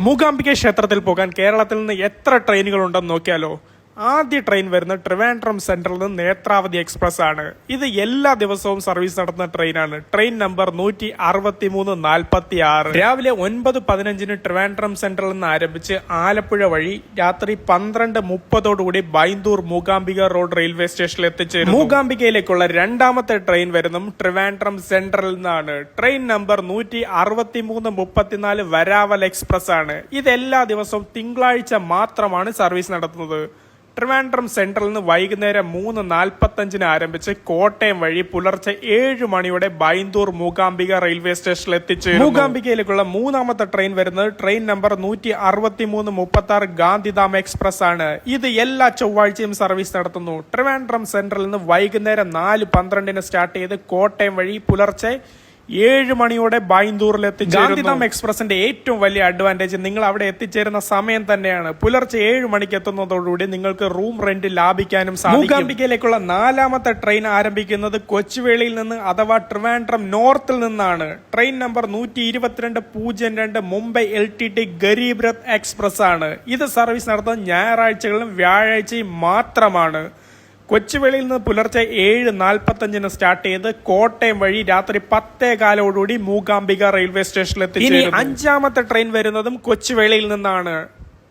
മൂകാംബിക ക്ഷേത്രത്തിൽ പോകാൻ കേരളത്തിൽ നിന്ന് എത്ര ട്രെയിനുകൾ ഉണ്ടെന്ന് നോക്കിയാലോ? ആദ്യ ട്രെയിൻ വരുന്ന ട്രിവാൻഡ്രം സെൻട്രലിൽ നിന്ന് നേത്രാവതി എക്സ്പ്രസ് ആണ്. ഇത് എല്ലാ ദിവസവും സർവീസ് നടത്തുന്ന ട്രെയിനാണ്. ട്രെയിൻ നമ്പർ നൂറ്റി അറുപത്തി മൂന്ന് നാൽപ്പത്തി ആറ് രാവിലെ ഒൻപത് പതിനഞ്ചിന് ട്രിവാൻഡ്രം സെൻട്രലിൽ നിന്ന് ആരംഭിച്ച് ആലപ്പുഴ വഴി രാത്രി പന്ത്രണ്ട് മുപ്പതോടുകൂടി ബൈന്ദൂർ മൂകാംബിക റോഡ് റെയിൽവേ സ്റ്റേഷനിൽ എത്തിച്ചേരും മൂകാംബികയിലേക്കുള്ള രണ്ടാമത്തെ ട്രെയിൻ വരുന്നതും ട്രിവാൻഡ്രം സെൻട്രലിൽ നിന്നാണ്. ട്രെയിൻ നമ്പർ നൂറ്റി അറുപത്തി മൂന്ന് മുപ്പത്തിനാല് വരാവൽ എക്സ്പ്രസ് ആണ്. ഇത് എല്ലാ ദിവസവും തിങ്കളാഴ്ച മാത്രമാണ് സർവീസ് നടത്തുന്നത്. ട്രിവാൻഡ്രം സെൻട്രലിൽ നിന്ന് വൈകുന്നേരം മൂന്ന് നാൽപ്പത്തഞ്ചിന് ആരംഭിച്ച് കോട്ടയം വഴി പുലർച്ചെ ഏഴ് മണിയോടെ ബൈന്ദൂർ മൂകാംബിക റെയിൽവേ സ്റ്റേഷനിൽ എത്തിച്ചു മൂകാംബികയിലേക്കുള്ള മൂന്നാമത്തെ ട്രെയിൻ വരുന്നത് ട്രെയിൻ നമ്പർ നൂറ്റി അറുപത്തി മൂന്ന് മുപ്പത്തി ആറ് ഗാന്ധിധാം എക്സ്പ്രസ് ആണ്. ഇത് എല്ലാ ചൊവ്വാഴ്ചയും സർവീസ് നടത്തുന്നു. ട്രിവാൻഡ്രം സെൻട്രലിൽ നിന്ന് വൈകുന്നേരം നാല് പന്ത്രണ്ടിന് സ്റ്റാർട്ട് ചെയ്ത് കോട്ടയം വഴി പുലർച്ചെ ഏഴ് മണിയോടെ ബൈന്ദൂറിൽ എത്തിച്ചേരുന്നു. ഗാന്ധിധാം എക്സ്പ്രസിന്റെ ഏറ്റവും വലിയ അഡ്വാന്റേജ് നിങ്ങൾ അവിടെ എത്തിച്ചേരുന്ന സമയം തന്നെയാണ്. പുലർച്ചെ ഏഴ് മണിക്ക് എത്തുന്നതോടുകൂടി നിങ്ങൾക്ക് റൂം റെന്റ് ലാഭിക്കാനും സാധിക്കും. നാലാമത്തെ ട്രെയിൻ ആരംഭിക്കുന്നത് കൊച്ചുവേളിയിൽ നിന്ന് അഥവാ ട്രിവാൻഡ്രം നോർത്തിൽ നിന്നാണ്. ട്രെയിൻ നമ്പർ നൂറ്റി ഇരുപത്തിരണ്ട് പൂജ്യം രണ്ട് Mumbai L T T Garib Rath express ആണ് ഇത് സർവീസ് നടത്തുന്നത് ഞായറാഴ്ചകളിലും വ്യാഴാഴ്ചയും മാത്രമാണ്. കൊച്ചുവേളിയിൽ നിന്ന് പുലർച്ചെ ഏഴ് നാൽപ്പത്തഞ്ചിന് സ്റ്റാർട്ട് ചെയ്ത് കോട്ടയം വഴി രാത്രി പത്തേ കാലോടുകൂടി മൂകാംബിക റെയിൽവേ സ്റ്റേഷനിലെത്തി അഞ്ചാമത്തെ ട്രെയിൻ വരുന്നതും കൊച്ചുവേളിയിൽ നിന്നാണ്.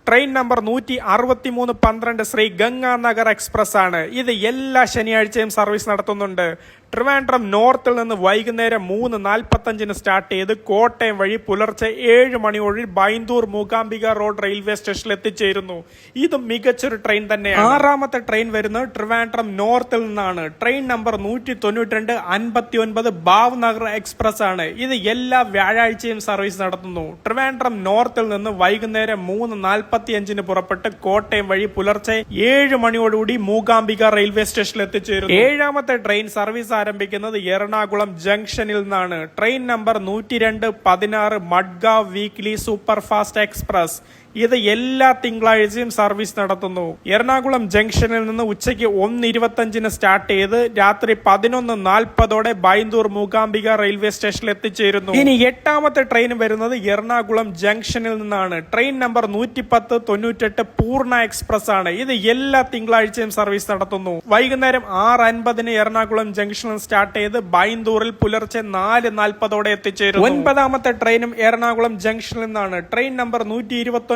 ട്രെയിൻ നമ്പർ നൂറ്റി അറുപത്തി മൂന്ന് പന്ത്രണ്ട് ശ്രീ ഗംഗാനഗർ എക്സ്പ്രസ് ആണ് ഇത് എല്ലാ ശനിയാഴ്ചയും സർവീസ് നടത്തുന്നുണ്ട്. ട്രിവാൻഡ്രം നോർത്തിൽ നിന്ന് വൈകുന്നേരം മൂന്ന് നാൽപ്പത്തഞ്ചിന് സ്റ്റാർട്ട് ചെയ്ത് കോട്ടയം വഴി പുലർച്ചെ ഏഴ് മണിയോടെ ബൈന്ദൂർ മൂകാംബിക റോഡ് റെയിൽവേ സ്റ്റേഷനിൽ എത്തിച്ചേരുന്നു. ഇത് മികച്ചൊരു ട്രെയിൻ തന്നെയാണ്. ആറാമത്തെ ട്രെയിൻ വരുന്നത് ട്രിവാൻഡ്രം നോർത്തിൽ നിന്നാണ്. ട്രെയിൻ നമ്പർ നൂറ്റി തൊണ്ണൂറ്റി രണ്ട് അൻപത്തി ഒൻപത് ഭാവ്നഗർ എക്സ്പ്രസ് ആണ് ഇത് എല്ലാ വ്യാഴാഴ്ചയും സർവീസ് നടത്തുന്നു. ട്രിവാൻഡ്രം നോർത്തിൽ നിന്ന് വൈകുന്നേരം മൂന്ന് നാൽപ്പത്തി അഞ്ചിന് പുറപ്പെട്ട് കോട്ടയം വഴി പുലർച്ചെ ഏഴ് മണിയോടുകൂടി മൂകാംബിക റെയിൽവേ സ്റ്റേഷനിൽ എത്തിച്ചേരുന്നു ഏഴാമത്തെ ട്രെയിൻ സർവീസ് ആരംഭിക്കുന്നത് എറണാകുളം ജംഗ്ഷനിൽ നിന്നാണ്. ട്രെയിൻ നമ്പർ നൂറ്റി രണ്ട് പതിനാറ് Madgaon weekly super fast express. ഇത് എല്ലാ തിങ്കളാഴ്ചയും സർവീസ് നടത്തുന്നു. എറണാകുളം ജംഗ്ഷനിൽ നിന്ന് ഉച്ചയ്ക്ക് ഒന്ന് ഇരുപത്തഞ്ചിന് സ്റ്റാർട്ട് ചെയ്ത് രാത്രി പതിനൊന്ന് നാൽപ്പതോടെ ബൈന്ദൂർ മൂകാംബിക റെയിൽവേ സ്റ്റേഷനിൽ എത്തിച്ചേരുന്നു. ഇനി എട്ടാമത്തെ ട്രെയിൻ വരുന്നത് എറണാകുളം ജംഗ്ഷനിൽ നിന്നാണ്. ട്രെയിൻ നമ്പർ നൂറ്റി പത്ത് തൊണ്ണൂറ്റെട്ട് പൂർണ എക്സ്പ്രസ് ആണ്. ഇത് എല്ലാ തിങ്കളാഴ്ചയും സർവീസ് നടത്തുന്നു. വൈകുന്നേരം ആറ് അൻപതിന് എറണാകുളം ജംഗ്ഷനിൽ സ്റ്റാർട്ട് ചെയ്ത് ബൈന്ദൂറിൽ പുലർച്ചെ നാല് നാൽപ്പതോടെ എത്തിച്ചേരും ഒൻപതാമത്തെ ട്രെയിനും എറണാകുളം ജംഗ്ഷനിൽ നിന്നാണ്. ട്രെയിൻ നമ്പർ നൂറ്റി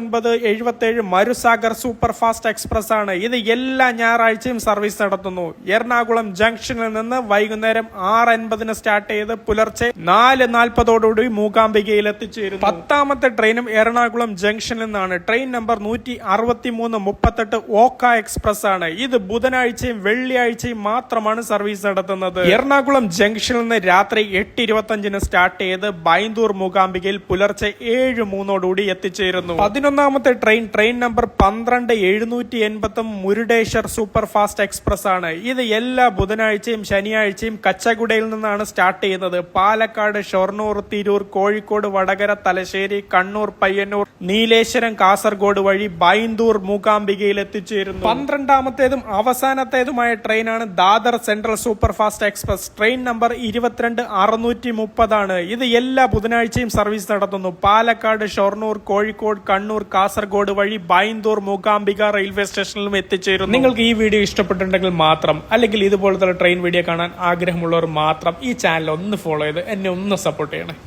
ഇരുപത്തി ഒൻപത് എഴുപത്തി ഏഴ് മരുസാഗർ സൂപ്പർ ഫാസ്റ്റ് എക്സ്പ്രസ് ആണ് ഇത് എല്ലാ ഞായറാഴ്ചയും സർവീസ് നടത്തുന്നു. എറണാകുളം ജംഗ്ഷനിൽ നിന്ന് വൈകുന്നേരം ആറ് അൻപതിന് സ്റ്റാർട്ട് ചെയ്ത് പുലർച്ചെ നാല് നാൽപ്പതോടുകൂടി മൂകാംബികയിൽ എത്തിച്ചേരുന്നു. പത്താമത്തെ ട്രെയിനും എറണാകുളം ജംഗ്ഷനിൽ നിന്നാണ്. ട്രെയിൻ നമ്പർ നൂറ്റി അറുപത്തി മൂന്ന് മുപ്പത്തെട്ട് ഓക്ക എക്സ്പ്രസ് ആണ് ഇത് ബുധനാഴ്ചയും വെള്ളിയാഴ്ചയും മാത്രമാണ് സർവീസ് നടത്തുന്നത്. എറണാകുളം ജംഗ്ഷനിൽ നിന്ന് രാത്രി എട്ട് ഇരുപത്തഞ്ചിന് സ്റ്റാർട്ട് ചെയ്ത് ബൈന്ദൂർ മൂകാംബികയിൽ പുലർച്ചെ ഏഴ് മൂന്നോടുകൂടി എത്തിച്ചേരുന്നു. പതിനൊന്നാമത്തെ ട്രെയിൻ ട്രെയിൻ നമ്പർ പന്ത്രണ്ട് എഴുന്നൂറ്റി എൺപത്തി മുരുടേശ്വർ സൂപ്പർ ഫാസ്റ്റ് എക്സ്പ്രസ് ആണ് ഇത് എല്ലാ ബുധനാഴ്ചയും ശനിയാഴ്ചയും കച്ചകുടയിൽ നിന്നാണ് സ്റ്റാർട്ട് ചെയ്യുന്നത്. പാലക്കാട് ഷൊർണൂർ തിരൂർ കോഴിക്കോട് വടകര തലശ്ശേരി കണ്ണൂർ പയ്യന്നൂർ നീലേശ്വരം കാസർഗോഡ് വഴി ബൈന്ദൂർ മൂകാംബികയിൽ എത്തിച്ചേരുന്നു. പന്ത്രണ്ടാമത്തേതും അവസാനത്തേതുമായ ട്രെയിനാണ് Dadar central super fast express. Train number ഇരുപത്തിരണ്ട് അറുന്നൂറ്റി മുപ്പതാണ് ഇത് എല്ലാ ബുധനാഴ്ചയും സർവീസ് നടത്തുന്നു. പാലക്കാട് ഷൊർണൂർ കോഴിക്കോട് കണ്ണൂർ കാസർഗോഡ് വഴി ബൈന്ദൂർ മൂകാംബിക റെയിൽവേ സ്റ്റേഷനിലും എത്തിച്ചേരുന്നു. നിങ്ങൾക്ക് ഈ വീഡിയോ ഇഷ്ടപ്പെട്ടിട്ടുണ്ടെങ്കിൽ മാത്രം അല്ലെങ്കിൽ ഇതുപോലത്തെ ട്രെയിൻ വീഡിയോ കാണാൻ ആഗ്രഹമുള്ളവർ മാത്രം ഈ ചാനൽ ഒന്ന് ഫോളോ ചെയ്ത് എന്നെ ഒന്ന് സപ്പോർട്ട് ചെയ്യണം.